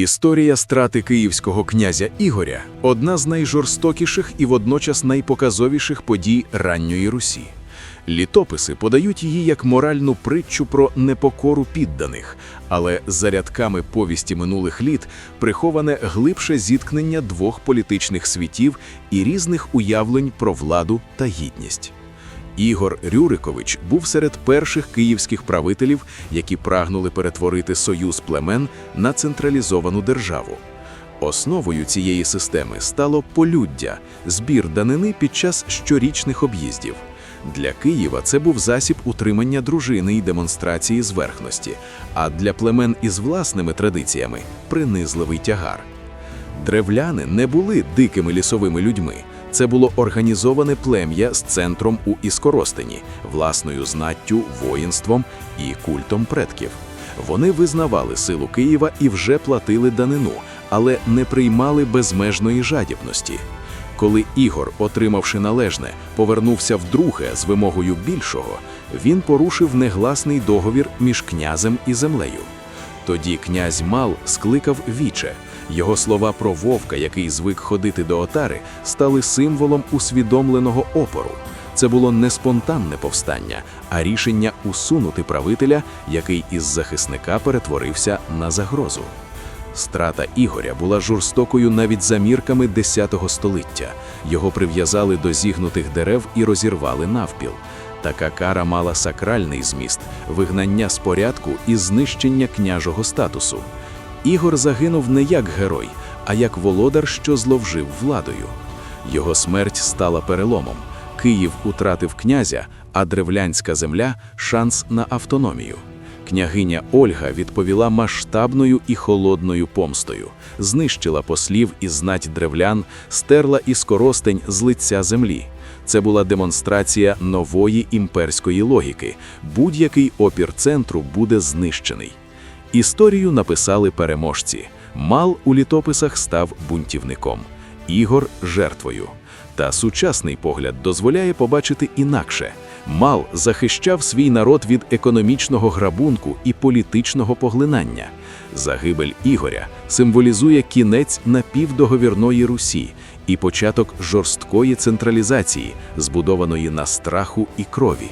Історія страти київського князя Ігоря одна з найжорстокіших і водночас найпоказовіших подій ранньої Русі. Літописи подають її як моральну притчу про непокору підданих, але за рядками повісті минулих літ приховане глибше зіткнення двох політичних світів і різних уявлень про владу та гідність. Ігор Рюрикович був серед перших київських правителів, які прагнули перетворити союз племен на централізовану державу. Основою цієї системи стало полюддя, збір данини під час щорічних об'їздів. Для Києва це був засіб утримання дружини і демонстрації зверхності, а для племен із власними традиціями принизливий тягар. Древляни не були дикими лісовими людьми. Це було організоване плем'я з центром у Іскоростені, власною знаттю, воїнством і культом предків. Вони визнавали силу Києва і вже платили данину, але не приймали безмежної жадібності. Коли Ігор, отримавши належне, повернувся вдруге з вимогою більшого, він порушив негласний договір між князем і землею. Тоді князь Мал скликав віче. Його слова про вовка, який звик ходити до отари, стали символом усвідомленого опору. Це було не спонтанне повстання, а рішення усунути правителя, який із захисника перетворився на загрозу. Страта Ігоря була жорстокою навіть за мірками X століття. Його прив'язали до зігнутих дерев і розірвали навпіл. Така кара мала сакральний зміст, вигнання з порядку і знищення княжого статусу. Ігор загинув не як герой, а як володар, що зловжив владою. Його смерть стала переломом. Київ утратив князя, а древлянська земля шанс на автономію. Княгиня Ольга відповіла масштабною і холодною помстою, знищила послів і знать древлян, стерла іскоростень з лиця землі. Це була демонстрація нової імперської логіки. Будь-який опір центру буде знищений. Історію написали переможці. Мал у літописах став бунтівником, Ігор жертвою. Та сучасний погляд дозволяє побачити інакше. Мал захищав свій народ від економічного грабунку і політичного поглинання. Загибель Ігоря символізує кінець напівдоговірної Русі і початок жорсткої централізації, збудованої на страху і крові.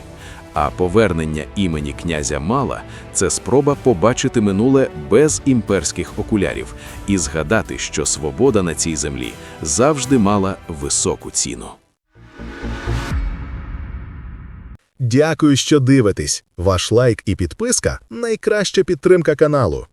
А повернення імені князя Мала це спроба побачити минуле без імперських окулярів і згадати, що свобода на цій землі завжди мала високу ціну. Дякую, що дивитесь. Ваш лайк і підписка найкраща підтримка каналу.